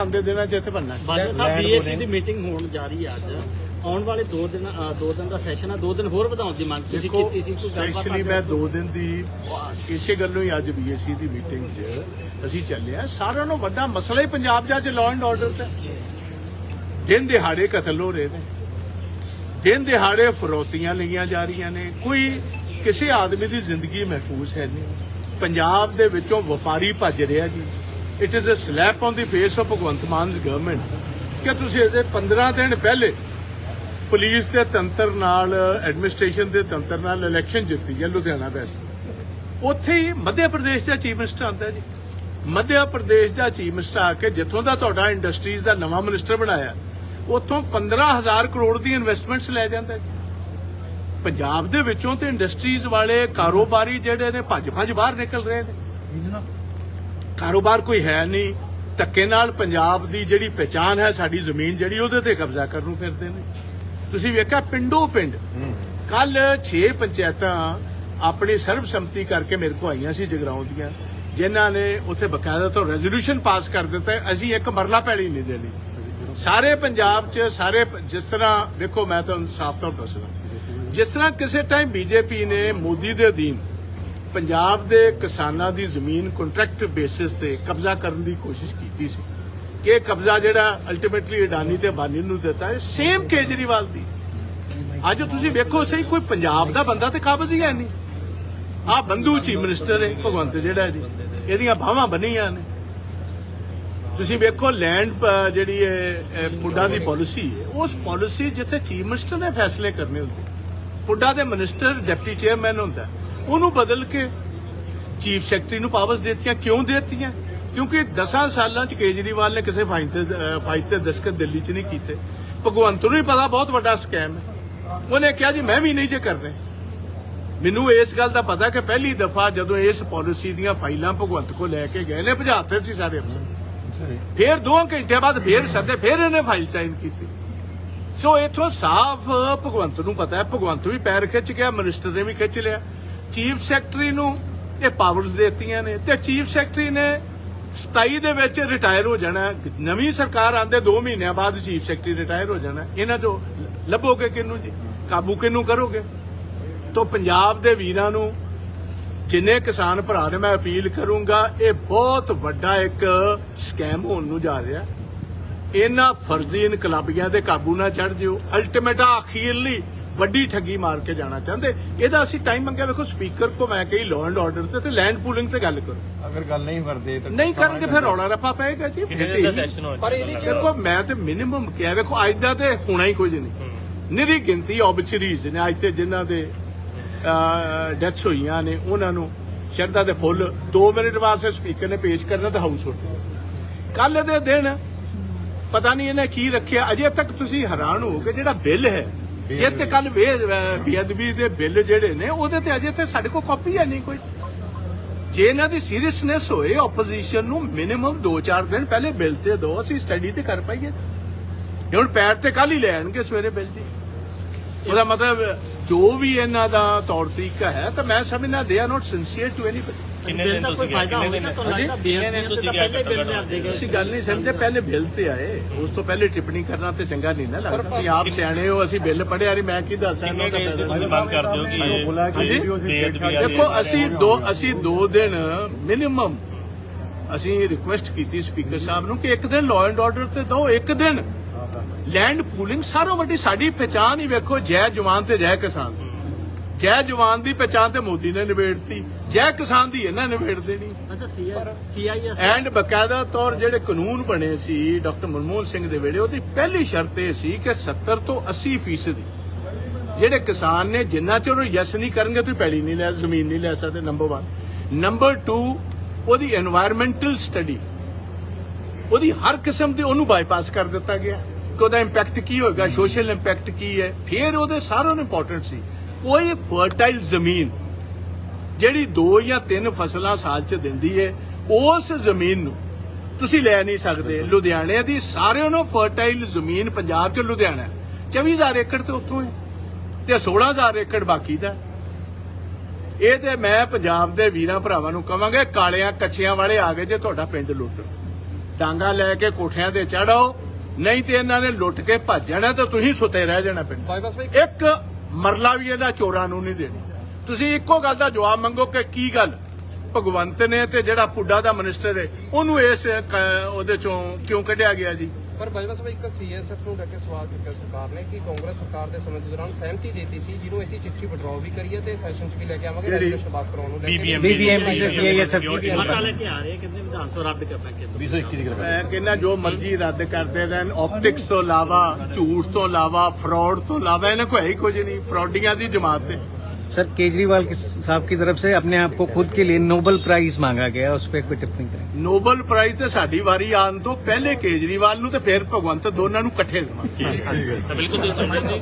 ਆਉਂਦੇ ਦਿਨਾਂ 'ਚ ਇੱਥੇ ਬਣਨਾ। ਬਾਜਵਾ ਸਾਹਿਬ ਬੀਏਸੀ ਦੀ ਮੀਟਿੰਗ ਹੋਣ ਜਾ ਰਹੀ ਹੈ ਅੱਜ। ਆਉਣ ਵਾਲੇ 2 ਦਿਨ ਅ, ਦੋ ਦਿਨ ਦਾ ਸੈਸ਼ਨ ਹੈ 2 ਦਿਨ ਹੋਰ ਵਧਾਉਣ ਦੀ ਮੰਗ ਤੁਸੀਂ ਕੀਤੀ ਸੀ ਕੋਈ ਗੱਲਬਾਤ ਸਪੈਸ਼ਲੀ ਮੈਂ 2 ਦਿਨ ਦੀ ਇਸੇ ਗੱਲੋਂ ਹੀ ਅੱਜ ਬੀਐਸਸੀ ਦੀ ਮੀਟਿੰਗ 'ਚ ਅਸੀਂ ਚੱਲੇ ਆ ਸਾਰਿਆਂ ਨੂੰ ਵੱਡਾ ਮਸਲਾ ਹੀ ਪੰਜਾਬ ਦਾ ਚ ਲਾਅ ਐਂਡ ਆਰਡਰ ਤੇ। ਦਿਨ ਦਿਹਾੜੇ ਕਤਲ ਹੋ ਰਹੇ ਨੇ। ਦਿਨ ਦਿਹਾੜੇ ਫਰੋਤੀਆਂ ਲਈਆਂ ਜਾ ਰਹੀਆਂ ਨੇ। ਕੋਈ ਕਿਸੇ ਆਦਮੀ ਦੀ ਜ਼ਿੰਦਗੀ ਮਹਿਫੂਜ਼ ਹੈ ਨਹੀਂ। ਪੰਜਾਬ ਦੇ ਵਿੱਚੋਂ ਵਪਾਰੀ ਭੱਜ ਰਿਹਾ ਜੀ। It is a slap on the face of Bhagwant Mann's government ਕਿ ਤੁਸੀਂ ਇਹਦੇ 15 ਦਿਨ ਪਹਿਲੇ ਪੁਲਿਸ ਦੇ ਤੰਤਰ ਨਾਲ ਐਡਮਿਨਿਸਟ੍ਰੇਸ਼ਨ ਦੇ ਤੰਤਰ ਨਾਲ ਇਲੈਕਸ਼ਨ ਜਿੱਤੀ ਹੈ ਲੁਧਿਆਣਾ ਵੈਸਟ ਉੱਥੇ ਹੀ ਮੱਧ ਪ੍ਰਦੇਸ਼ ਦਾ ਚੀਫ ਮਿਨਿਸਟਰ ਆਂਦਾ ਜੀ ਮੱਧ ਪ੍ਰਦੇਸ਼ ਦਾ ਚੀਫ ਮਿਨਿਸਟਰ ਆ ਕੇ ਜਿੱਥੋਂ ਦਾ ਤੁਹਾਡਾ ਇੰਡਸਟਰੀਜ਼ ਦਾ ਨਵਾਂ ਮਿਨਿਸਟਰ ਬਣਾਇਆ ਉੱਥੋਂ 15000 ਕਰੋੜ ਦੀ ਇਨਵੈਸਟਮੈਂਟਸ ਲੈ ਜਾਂਦਾ ਜੀ ਪੰਜਾਬ ਦੇ ਵਿੱਚੋਂ ਤੇ ਇੰਡਸਟਰੀਜ਼ ਵਾਲੇ ਕਾਰੋਬਾਰੀ ਜਿਹੜੇ ਨੇ ਭੱਜ ਭੱਜ ਬਾਹਰ ਨਿਕਲ ਰਹੇ ਨੇ ਕਾਰੋਬਾਰ ਕੋਈ ਹੈ ਨਹੀਂ, ਧੱਕੇ ਨਾਲ ਪੰਜਾਬ ਦੀ ਜਿਹੜੀ ਪਛਾਣ ਹੈ, ਸਾਡੀ ਜ਼ਮੀਨ ਜਿਹੜੀ ਉਹਦੇ ਤੇ ਕਬਜ਼ਾ ਕਰਨ ਨੂੰ ਫਿਰਦੇ ਨੇ। ਤੁਸੀਂ ਵੇਖਿਆ ਪਿੰਡੋ ਪਿੰਡ ਕੱਲ 6 ਪੰਚਾਇਤਾਂ ਆਪਣੀ ਸਰਬਸੰਮਤੀ ਕਰਕੇ ਮੇਰੇ ਕੋ ਆਈਆਂ ਸੀ ਜਗਰਾਉਂ ਦੀਆਂ, ਜਿਨ੍ਹਾਂ ਨੇ ਉੱਥੇ ਬਕਾਇਦਾ ਤੋਂ ਰੈਜ਼ੋਲੂਸ਼ਨ ਪਾਸ ਕਰ ਦਿੱਤਾ ਅਸੀਂ ਇੱਕ ਮਰਲਾ ਪੈੜੀ ਨਹੀਂ ਦੇਣੀ। ਸਾਰੇ ਪੰਜਾਬ 'ਚ ਸਾਰੇ ਜਿਸ ਤਰ੍ਹਾਂ, ਵੇਖੋ ਮੈਂ ਤੁਹਾਨੂੰ ਸਾਫ਼ ਤੌਰ ਦੱਸਦਾ। ਜਿਸ ਤਰ੍ਹਾਂ ਕਿਸੇ ਟਾਈਮ ਬੀਜੇਪੀ ਨੇ ਮੋਦੀ ਦੇ ਅਧੀਨ ਪੰਜਾਬ ਦੇ ਕਿਸਾਨਾਂ ਦੀ ਜ਼ਮੀਨ ਕੰਟਰੈਕਟ ਬੇਸਿਸ ਤੇ ਕਬਜ਼ਾ ਕਰਨ ਦੀ ਕੋਸ਼ਿਸ਼ ਕੀਤੀ ਸੀ ਕਿ ਇਹ ਕਬਜ਼ਾ ਜਿਹੜਾ ਅਲਟੀਮੇਟਲੀ ਅਡਾਨੀ ਤੇ ਬਾਨੀ ਨੂੰ ਦਿੱਤਾ ਹੈ ਸੇਮ ਕੇਜਰੀਵਾਲ ਦੀ। ਅੱਜ ਤੁਸੀਂ ਵੇਖੋ, ਸਹੀ ਕੋਈ ਪੰਜਾਬ ਦਾ ਬੰਦਾ ਤੇ ਕਾਬਜ਼ ਹੀ ਹੈ ਨਹੀਂ। ਆ ਬੰਦੂ ਚੀਫ ਮਿਨਿਸਟਰ ਹੈ, ਭਗਵੰਤ ਜਿਹੜਾ ਹੈ ਜੀ, ਇਹਦੀਆਂ ਬਾਹਾਂ ਬੰਨੀਆਂ ਨੇ। ਤੁਸੀਂ ਵੇਖੋ ਲੈਂਡ ਜਿਹੜੀ ਹੈ ਪੁੱਡਾ ਦੀ ਪਾਲਿਸੀ ਹੈ, ਉਸ ਪਾਲਿਸੀ ਜਿੱਥੇ ਚੀਫ ਮਿਨਿਸਟਰ ਨੇ ਫੈਸਲੇ ਕਰਨੇ ਹੁੰਦੇ। ਪੁੱਡਾ ਦੇ ਮਿਨਿਸਟਰ ਡਿਪਟੀ ਚੇਅਰਮੈਨ ਹੁੰਦਾ। ਉਹਨੂੰ ਬਦਲ ਕੇ ਚੀਫ ਸੈਕਟਰੀ ਨੂੰ ਪਾਵਰਸ ਦਿੱਤੀਆਂ ਕਿਉਂ ਦਿੱਤੀਆਂ? ਕਿਉਂਕਿ 10 ਸਾਲਾਂ ਚ ਕੇਜਰੀਵਾਲ ਨੇ ਕਿਸੇ ਫਾਈਲ ਤੇ ਫਾਈਲ ਤੇ ਦਸਤਖਤ ਦਿੱਲੀ ਚ ਨਹੀਂ ਕੀਤੇ। ਭਗਵੰਤ ਨੂੰ ਹੀ ਪਤਾ ਬਹੁਤ ਵੱਡਾ ਸਕੈਮ ਹੈ। ਉਹਨੇ ਕਿਹਾ ਜੀ ਮੈਂ ਵੀ ਨਹੀਂ ਜੇ ਕਰਨੇ। ਮੈਨੂੰ ਇਸ ਗੱਲ ਦਾ ਪਤਾ ਕਿ ਪਹਿਲੀ ਦਫਾ ਜਦੋਂ ਇਸ ਪਾਲਿਸੀ ਦੀਆਂ ਫਾਈਲਾਂ ਭਗਵੰਤ ਕੋ ਲੈ ਕੇ ਗਏ ਨੇ ਭਜਾਤੇ ਸੀ ਸਾਰੇ ਅਫਸਰ। ਫਿਰ 2 ਘੰਟੇ ਬਾਅਦ ਫਿਰ ਸੱਦੇ ਫਿਰ ਇਹਨੇ ਫਾਈਲ ਸਾਈਨ ਕੀਤੀ। ਸੋ ਇਥੋਂ ਸਾਫ਼ ਭਗਵੰਤ ਨੂੰ ਪਤਾ ਹੈ। ਭਗਵੰਤ ਵੀ ਪੈਰ ਖਿੱਚ ਗਿਆ ਮਿਨਿਸਟਰ ਨੇ ਵੀ ਖਿੱਚ ਲਿਆ। ਚੀਫ ਸੈਕਟਰੀ ਨੂੰ ਇਹ ਪਾਵਰਸ ਦਿੱਤੀਆਂ ਨੇ ਤੇ ਚੀਫ ਸੈਕਟਰੀ ਨੇ 27 ਦੇ ਵਿੱਚ ਰਿਟਾਇਰ ਹੋ ਜਾਣਾ ਨਵੀਂ ਸਰਕਾਰ ਆਂਦੇ 2 ਮਹੀਨਿਆਂ ਬਾਅਦ ਚੀਫ ਸੈਕਟਰੀ ਰਿਟਾਇਰ ਹੋ ਜਾਣਾ ਇਹਨਾਂ ਤੋਂ ਲੱਭੋਗੇ ਕਿਹਨੂੰ ਜੀ? ਕਾਬੂ ਕਿਹਨੂੰ ਕਰੋਗੇ? ਤੋਂ ਪੰਜਾਬ ਦੇ ਵੀਰਾਂ ਨੂੰ ਜਿੰਨੇ ਕਿਸਾਨ ਭਰਾ ਨੇ, ਮੈਂ ਅਪੀਲ ਕਰੂੰਗਾ, ਇਹ ਬਹੁਤ ਵੱਡਾ ਇੱਕ ਸਕੈਮ ਹੋਣ ਨੂੰ ਜਾ ਰਿਹਾ ਇਹਨਾਂ ਫਰਜ਼ੀ ਇਨਕਲਾਬੀਆਂ ਦੇ ਕਾਬੂ ਨਾ ਚੜ ਜਿਓ। ਅਲਟੀਮੇਟਾ ਅਖੀਰਲੀ ਵੱਡੀ ਠੱਗੀ ਮਾਰ ਕੇ ਜਾਣਾ ਚਾਹੁੰਦੇ। ਇਹਦਾ ਅਸੀਂ ਟਾਈਮ ਮੰਗਿਆ ਵੇਖੋ ਸਪੀਕਰ ਕੋ ਮੈਂ ਕਹੀ ਲਾਅ ਐਂਡ ਆਰਡਰ ਤੇ ਤੇ ਲੈਂਡ ਪੂਲਿੰਗ ਤੇ ਗੱਲ ਕਰੋ। ਅਗਰ ਗੱਲ ਨਹੀਂ ਕਰਦੇ ਤਾਂ ਨਹੀਂ ਕਰਨਗੇ ਫਿਰ ਰੌਲਾ ਰੱਪਾ ਪਏਗਾ ਜੀ। ਪਰ ਇਹਦੇ ਚ ਦੇਖੋ ਮੈਂ ਤੇ ਮਿਨੀਮਮ ਕਿਹਾ ਵੇਖੋ ਅੱਜ ਦਾ ਤੇ ਹੋਣਾ ਹੀ ਕੁਝ ਨਹੀਂ। ਨਿਰੀ ਗਿਣਤੀ ਆਬਚਰੀਜ਼ ਨੇ ਅੱਜ ਤੇ ਜਿਨ੍ਹਾਂ ਦੇ ਡੈਥਸ ਹੋਈਆਂ ਨੇ ਉਹਨਾਂ ਨੂੰ ਸ਼ਰਧਾ ਦੇ ਫੁੱਲ। 2 ਮਿੰਟ ਵਾਸਤੇ ਸਪੀਕਰ ਨੇ ਪੇਸ਼ ਕਰਨਾ ਤਾਂ ਹਾਊਸ ਉੱਠ ਕੱਲ ਦੇ ਦਿਨ ਪਤਾ ਨਹੀਂ ਇਹਨੇ ਕੀ ਰੱਖਿਆ ਅਜੇ ਤੱਕ ਤੁਸੀਂ ਹੈਰਾਨ ਹੋ ਕਿ ਜਿਹੜਾ ਬਿੱਲ ਹੈ। ਜੇ ਤੇ ਕੱਲ ਬੇਅਦਬੀ ਦੇ ਬਿੱਲ ਜਿਹੜੇ ਨੇ, ਉਹਦੇ ਤੇ ਅਜੇ ਤੇ ਸਾਡੇ ਕੋਲ ਕਾਪੀ ਹੈ ਨਹੀਂ ਕੋਈ। ਜੇ ਇਹਨਾਂ ਦੀ ਸੀਰੀਅਸਨੈਸ ਹੋਏ ਆਪੋਜੀਸ਼ਨ ਨੂੰ ਮਿਨੀਮਮ 2-4 ਦਿਨ ਪਹਿਲੇ ਬਿੱਲ ਤੇ ਦੋ ਅਸੀਂ ਸਟੱਡੀ ਤੇ ਕਰ ਪਾਈਏ। ਹੁਣ ਪੈਰ ਤੇ ਕੱਲ ਹੀ ਲੈ ਆਣਗੇ ਸਵੇਰੇ ਬਿੱਲ ਜੀ। ਉਹਦਾ ਮਤਲਬ ਜੋ ਵੀ ਇਹਨਾਂ ਦਾ ਤੌਰ ਤਰੀਕਾ ਹੈ ਤਾਂ ਮੈਂ ਸਮਝਦਾ they are not sincere to anybody ਕਿੰਨੇ ਦਿਨ ਤੁਹਾਨੂੰ ਗਏ? ਤੁਸੀਂ ਗੱਲ ਨਹੀਂ ਸਮਝਦੇ ਪਹਿਲੇ ਬਿੱਲ ਤੇ ਆਏ। ਉਸ ਤੋਂ ਪਹਿਲੇ ਟਿੱਪਣੀ ਕਰਨਾ ਤੇ ਚੰਗਾ ਨਹੀਂ ਨਾ ਲੱਗਦਾ ਤੁਸੀਂ ਆਪ ਸਿਆਣੇ ਹੋ ਅਸੀਂ ਬਿੱਲ ਪੜਿਆ ਨਹੀਂ ਮੈਂ ਕੀ ਦੱਸਾਂ ਇਹਨਾਂ ਦਾ ਤੁਸੀਂ ਮੰਗ ਕਰਦੇ ਹੋ ਕਿ ਬੁਲਾ ਕੇ ਹਾਂਜੀ? ਵੀਡੀਓ ਬੇਅਦਬੀ ਸੀ ਦੇਖੋ ਅਸੀਂ ਦੋ ਅਸੀਂ ਦੋ ਦਿਨ ਮਿਨੀਮਮ ਅਸੀਂ ਰਿਕੁਐਸਟ ਕੀਤੀ ਸਪੀਕਰ ਸਾਹਿਬ ਨੂੰ ਕਿ ਇੱਕ ਦਿਨ ਲਾਅ ਐਂਡ ਆਰਡਰ ਤੇ ਦਿਓ ਇੱਕ ਦਿਨ। ਲੈਂਡ ਪੂਲਿੰਗ ਸਾਰੋਂ ਵੱਡੀ ਸਾਡੀ ਪਛਾਣ ਹੀ ਵੇਖੋ ਜੈ ਜਵਾਨ ਤੇ ਜੈ ਕਿਸਾਨ ਸੀ। ਜੈ ਜਵਾਨ ਦੀ ਪਛਾਣ ਤੇ ਮੋਦੀ ਨੇ ਨਿਬੇੜਤੀ ਜੈ ਕਿਸਾਨ ਦੀ ਇਹਨਾਂ ਨਿਬੇੜ ਦੇਣੀ ਅੱਛਾ ਸੀਆਈਐਸ ਐਂਡ ਬਕਾਇਦਾ ਤੌਰ ਜਿਹੜੇ ਕਾਨੂੰਨ ਬਣੇ ਸੀ ਡਾਕਟਰ ਮਨਮੋਹਨ ਸਿੰਘ ਦੇ ਵੇਲੇ ਉਹਦੀ ਪਹਿਲੀ ਸ਼ਰਤ ਇਹ ਸੀ ਕਿ 70 ਤੋਂ 80% ਜਿਹੜੇ ਕਿਸਾਨ ਨੇ ਜਿੰਨਾ ਚਿਰ ਉਹ ਯੈਸ ਨਹੀਂ ਕਰਨਗੇ ਤੁਸੀਂ ਪੈਲੀ ਨਹੀਂ ਲੈ ਜ਼ਮੀਨ ਨਹੀਂ ਲੈ ਸਕਦੇ ਨੰਬਰ 1 ਨੰਬਰ 2 ਉਹਦੀ এনवायरमेंटਲ ਸਟੱਡੀ ਉਹਦੀ ਹਰ ਕਿਸਮ ਦੀ ਉਹਨੂੰ ਬਾਈਪਾਸ ਕਰ ਦਿੱਤਾ ਗਿਆ। ਕਿ ਉਹਦਾ ਇੰਪੈਕਟ ਕੀ ਹੋਏਗਾ ਸੋਸ਼ਲ ਇੰਪੈਕਟ ਕੀ ਹੈ? ਫਿਰ ਉਹਦੇ ਸਾਰਿਆਂ ਨੂੰ ਇੰਪੋਰਟੈਂਟ ਸੀ। ਕੋਈ ਫਰਟਾਈਲ ਜ਼ਮੀਨ ਜਿਹੜੀ ਦੋ ਜਾਂ ਤਿੰਨ ਫਸਲਾਂ ਸਾਲ ਚ ਦਿੰਦੀ ਹੈ ਉਸ ਜ਼ਮੀਨ ਨੂੰ ਤੁਸੀਂ ਲੈ ਨਹੀਂ ਸਕਦੇ। ਲੁਧਿਆਣੇ ਦੀ ਸਾਰਿਆਂ ਨੂੰ ਫਰਟਾਈਲ ਜ਼ਮੀਨ ਪੰਜਾਬ ਚ ਲੁਧਿਆਣਾ ਹੈ। 24000 ਏਕੜ ਤੇ ਉੱਥੋਂ ਹੈ ਤੇ 16000 ਏਕੜ ਬਾਕੀ ਦਾ ਇਹ ਤੇ ਮੈਂ ਪੰਜਾਬ ਦੇ ਵੀਰਾਂ ਭਰਾਵਾਂ ਨੂੰ ਕਵਾਂਗੇ ਕਾਲਿਆਂ ਕੱਚਿਆਂ ਵਾਲੇ ਆ ਗਏ ਜੇ ਤੁਹਾਡਾ ਪਿੰਡ ਲੁੱਟਣ ਡਾਂਗਾ ਲੈ ਕੇ ਕੋਠਿਆਂ ਤੇ ਚੜਾਓ ਨਹੀਂ ਤੇ ਇਹਨਾਂ ਨੇ ਲੁੱਟ ਕੇ ਭੱਜ ਜਾਣਾ ਤੇ ਤੁਸੀਂ ਸੁੱਤੇ ਰਹਿ ਜਾਣਾ ਪਿੰਡ। ਇੱਕ ਮਰਲਾ ਵੀ ਇਹਨਾਂ ਚੋਰਾਂ ਨੂੰ ਨਹੀਂ ਦੇਣੀ। ਤੁਸੀਂ ਇੱਕੋ ਗੱਲ ਦਾ ਜਵਾਬ ਮੰਗੋ ਕਿ ਕੀ ਗੱਲ? ਭਗਵੰਤ ਨੇ ਤੇ ਜਿਹੜਾ ਪੁੱਡਾ ਦਾ ਮਿਨਿਸਟਰ ਹੈ ਉਹਨੂੰ ਇਸ ਉਹਦੇ ਚੋਂ ਕਿਉਂ ਕੱਢਿਆ ਗਿਆ ਜੀ? ਪਰ ਬਾਈਪਾਸ ਭਾਈ ਇੱਕ ਸੀਐਸਐਫ ਨੂੰ ਲੈ ਕੇ ਸਵਾਲ ਚੁੱਕਿਆ ਸਰਕਾਰ ਨੇ ਕਿ ਕਾਂਗਰਸ ਸਰਕਾਰ ਦੇ ਸਮੇਂ ਦੇ ਦੌਰਾਨ ਸਹਿਮਤੀ ਦਿੱਤੀ ਸੀ ਜਿਹਨੂੰ ਅਸੀਂ ਚਿੱਠੀ ਵਿਡਰਾਅ ਵੀ ਕਰੀਏ ਤੇ ਸੈਸ਼ਨ 'ਚ ਵੀ ਲੈ ਕੇ ਆਵਾਂਗੇ ਕਿਹੜੀ? ਰੈਗੂਲੇਸ਼ਨ ਪਾਸ ਕਰਾਉਣ ਨੂੰ ਲੈ ਕੇ BBM ਤੇ CISF ਮਤਾ ਲੈ ਕੇ ਆ ਰਹੇ ਕਹਿੰਦੇ ਵਿਧਾਨ ਸਭਾ ਰੱਦ ਕਰਨਾ ਕਹਿੰਦੇ ਮੈਂ ਕਹਿੰਦਾ ਜੋ ਮਰਜ਼ੀ ਰੱਦ ਕਰਦੇ ਰਹਿਣ ਆਪਟਿਕਸ ਤੋਂ ਇਲਾਵਾ ਝੂਠ ਤੋਂ ਇਲਾਵਾ ਫਰਾਡ ਤੋਂ ਇਲਾਵਾ ਇਹਨਾਂ ਕੋਈ ਹੈ ਹੀ ਕੁਝ ਨਹੀਂ ਫਰਾਡੀਆਂ ਦੀ ਜਮਾਤ ਤੇ। सर केजरीवाल के- साहब की तरफ से अपने आप को खुद के लिए नोबल प्राइज मांगा गया उस पर कोई टिप्पणी करें ਨੋਬਲ ਪ੍ਰਾਈਜ਼ ਤੇ ਸਾਡੀ ਵਾਰੀ ਆਉਣ ਤੋਂ ਪਹਿਲੇ ਕੇਜਰੀਵਾਲ ਨੂੰ ਤੇ ਫਿਰ ਭਗਵੰਤ ਦੋਨਾਂ ਨੂੰ ਇਕੱਠੇ ਦੇਵਾਂਗੇ ਤਾਂ ਬਿਲਕੁਲ ਤੁਸੀਂ ਸਮਝਦੇ